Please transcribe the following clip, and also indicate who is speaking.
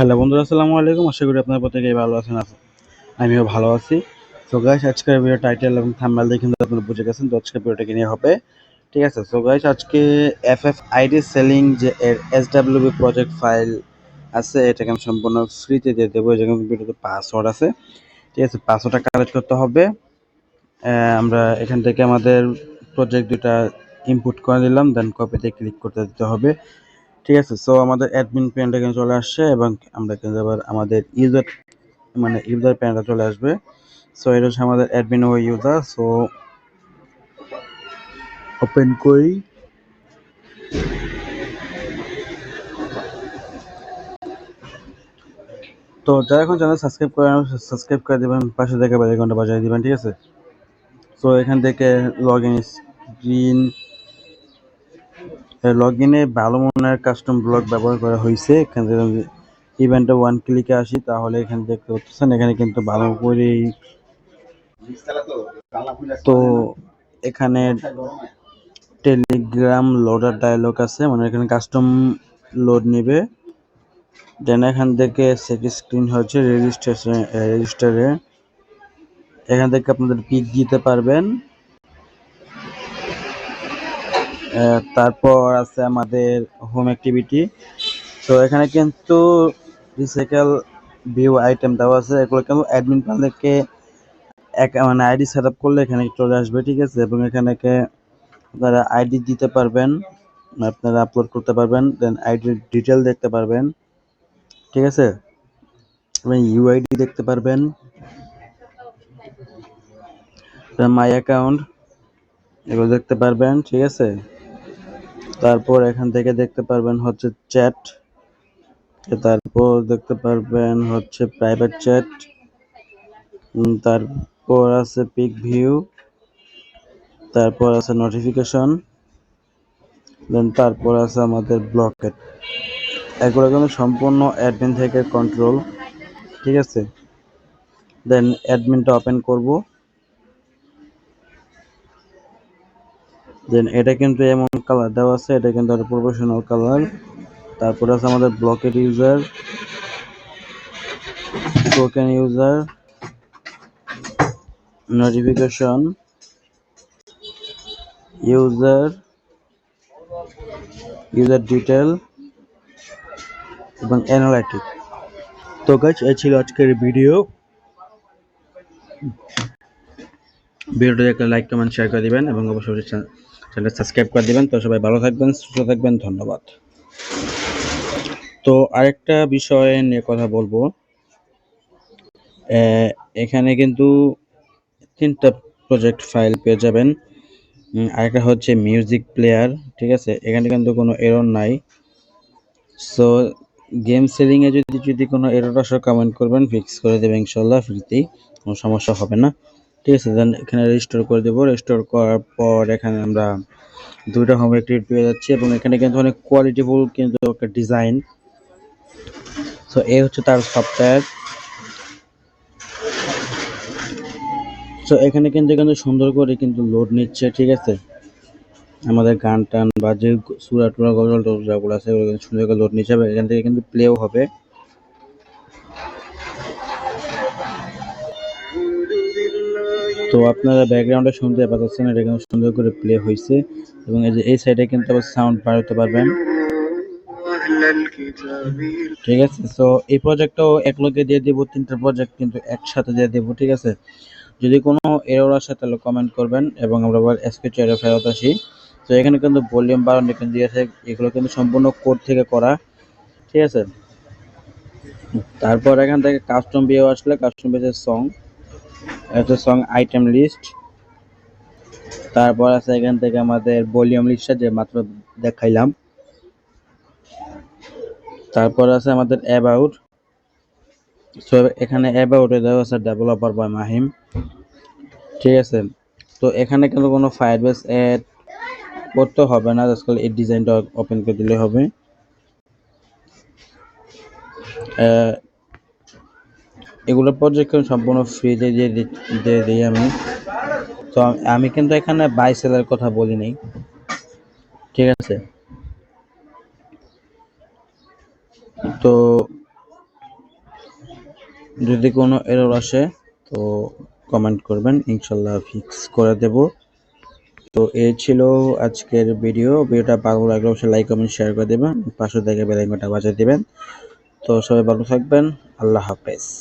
Speaker 1: Hello বন্ধুরা, আসসালামু আলাইকুম। আশা করি আপনারা প্রত্যেকেই ভালো আছেন আমিও ভালো আছি। সো গাইস আজকের ভিডিও টাইটেল এবং থাম্বনেল দেখে কিন্তু আপনারা বুঝে গেছেন তো আজকের ভিডিওটা নিয়ে হবে। ঠিক আছে সো গাইস আজকে এফ এফ আইডি সেলিং যে এর এস ডাব্লিউবি প্রজেক্ট ফাইল আছে, এটাকে আমি সম্পূর্ণ ফ্রিতে দিয়ে দেবো। যেখানে ভিডিওতে পাসওয়ার্ড আছে। ঠিক আছে পাসওয়ার্ডটা কালেক্ট করতে হবে। আমরা এখান থেকে আমাদের প্রজেক্ট দুটা ইনপুট করে দিলাম দেন কপিতে ক্লিক করতে দিতে হবে। ঠিক আছে সো আমাদের অ্যাডমিন প্যানটা কিন্তু চলে আসছে এবং আমরা কিন্তু আবার আমাদের ইউজার মানে ইউজার প্যানটা চলে আসবে। সো এটা হচ্ছে আমাদের অ্যাডমিন ও ইউজার সো ওপেন করি তো যারা এখন চ্যানেল সাবস্ক্রাইব করে সাবস্ক্রাইব করে দেবেন, পাশে থেকে বেল আইকনটা বাজিয়ে দিবেন, ঠিক আছে? সো এখান থেকে লগ ইন স্ক্রিন লগ ইনে ভালো মনের কাস্টম ব্লগ ব্যবহার করা হয়েছে। এখান থেকে ইভেন্টে ওয়ান ক্লিকে আসি, তাহলে এখানে দেখতে পাচ্ছেন, এখানে কিন্তু ভালো করেই তো এখানে টেলিগ্রাম লোডার ডায়লগ আছে মানে এখানে কাস্টম লোড নেবে। দেন এখান থেকে সেট স্ক্রিন হচ্ছে রেজিস্ট্রেশন রেজিস্টারে এখান থেকে আপনাদের পিক দিতে পারবেন। তারপর আছে আমাদের হোম অ্যাক্টিভিটি তো এখানে কিন্তু রিসাইকেল ভিউ আইটেম দেওয়া আছে। এগুলো কিন্তু অ্যাডমিন প্যানেলকে এক মানে আইডি সেট আপ করলে এখানে চলে আসবে, ঠিক আছে? এবং এখানে আপনারা আইডি দিতে পারবেন, আপনারা আপলোড করতে পারবেন দেন আইডির ডিটেল দেখতে পারবেন, ঠিক আছে? এবং ইউআইডি দেখতে পারবেন। মাই অ্যাকাউন্ট এগুলো দেখতে পারবেন, ঠিক আছে? তারপর এখান থেকে দেখতে পারবেন হচ্ছে চ্যাট তারপর দেখতে পারবেন হচ্ছে প্রাইভেট চ্যাট তারপর আছে পিক ভিউ তারপর আছে নোটিফিকেশন দেন তারপর আছে আমাদের ব্লকেট এগুলো কিন্তু সম্পূর্ণ অ্যাডমিন থেকে কন্ট্রোল ঠিক আছে? দেন অ্যাডমিনটা ওপেন করব। দেন এটা কিন্তু এমন কালার দেওয়া আছে, এটা কিন্তু একটা প্রফেশনাল কালার তারপর আছে আমাদের blocked user token user notification user user detail এবং অ্যানালাইটিক তো গাছ এই ছিল আজকের ভিডিও ভিডিওটা একটা লাইক কমেন্ট শেয়ার করে দিবেন এবং অবশ্যই চ্যানেল সাবস্ক্রাইব করে দিবেন। তো সবাই ভালো থাকবেন, সুস্থ থাকবেন, ধন্যবাদ। তো আরেকটা বিষয় নিয়ে কথা বলব। এখানে কিন্তু তিনটা প্রজেক্ট ফাইল পেয়ে যাবেন। আরেকটা হচ্ছে মিউজিক প্লেয়ার ঠিক আছে? এখানে কিন্তু কোনো এরর নাই। সো গেম সেলিংয়ে যদি যদি কোনো এরর আসে কমেন্ট করবেন ফিক্স করে দেবে ইনশাল্লাহ ফ্রিতেই কোনো সমস্যা হবে না। ঠিক আছে দেন এখানে রেজিস্টোর করে দেবো। রেজিস্টোর করার পর এখানে আমরা দুইটা হোম অ্যাক্টিভিটি পেয়ে যাচ্ছি এবং এখানে কিন্তু অনেক কোয়ালিটিফুল কিন্তু একটা ডিজাইন সো এই হচ্ছে তার সফটওয়্যার সো এখানে কিন্তু কিন্তু সুন্দর করে কিন্তু লোড নিচ্ছে, ঠিক আছে? আমাদের গান টান বা যে সুরা টুরা গজল টজল যেগুলো আছে, ওগুলো সুন্দর করে লোড নিচ্ছে এবং এখান থেকে কিন্তু প্লেও হবে। তো আপনারা ব্যাকগ্রাউন্ডে শুনতে পাচ্ছেন, এটা কিন্তু সুন্দর করে প্লে হয়েছে এবং এই যে, এই সাইডে কিন্তু আবার সাউন্ড বাড়াতে পারবেন। ঠিক আছে সো এই প্রজেক্টটাও এক লগে দিয়ে দিব, তিনটা প্রজেক্ট কিন্তু একসাথে দিয়ে দেবো, ঠিক আছে? যদি কোনো এরর আসে, তাহলে কমেন্ট করবেন, এবং আমরা আবার এসকে চেয়ারে ফেরত আসি। তো এখানে কিন্তু ভলিউম বাড়ানো কিন্তু দিয়েছে, এগুলো কিন্তু সম্পূর্ণ কোড থেকে করা। ঠিক আছে? তারপর এখান থেকে কাস্টম বিয়ে আসলে কাস্টম বেসের সং একটা সং আইটেম লিস্ট তারপর আছে এখান থেকে আমাদের ভলিউম লিস্টটা যে মাত্র দেখাইলাম। তারপর আছে আমাদের অ্যাবাউট সো এখানে অ্যাবাউটে দেওয়া আছে ডেভেলপার বাই মাহিম ঠিক আছে? তো এখানে কিন্তু কোনো ফায়ারবেস অ্যাড করতে হবে না আজকাল এই ডিজাইনটা ওপেন করে দিলে হবে। এগুলো প্রজেক্ট সম্পূর্ণ ফ্রিতে দিয়ে দিয়ে দিই আমি। তো আমি- কিন্তু এখানে বাই সেলের কথা বলি ঠিক আছে? তো যদি কোনো এরর আসে, তো কমেন্ট করবেন। ইনশাল্লাহ ফিক্স করে দেব। তো এই ছিল আজকের ভিডিও ভিডিওটা ভালো লাগলে অবশ্যই লাইক কমেন্ট শেয়ার করে দেবেন। পাশে থেকে বেলাইকনটা বাজিয়ে দেবেন। তো সবাই ভালো থাকবেন। আল্লাহ হাফেজ।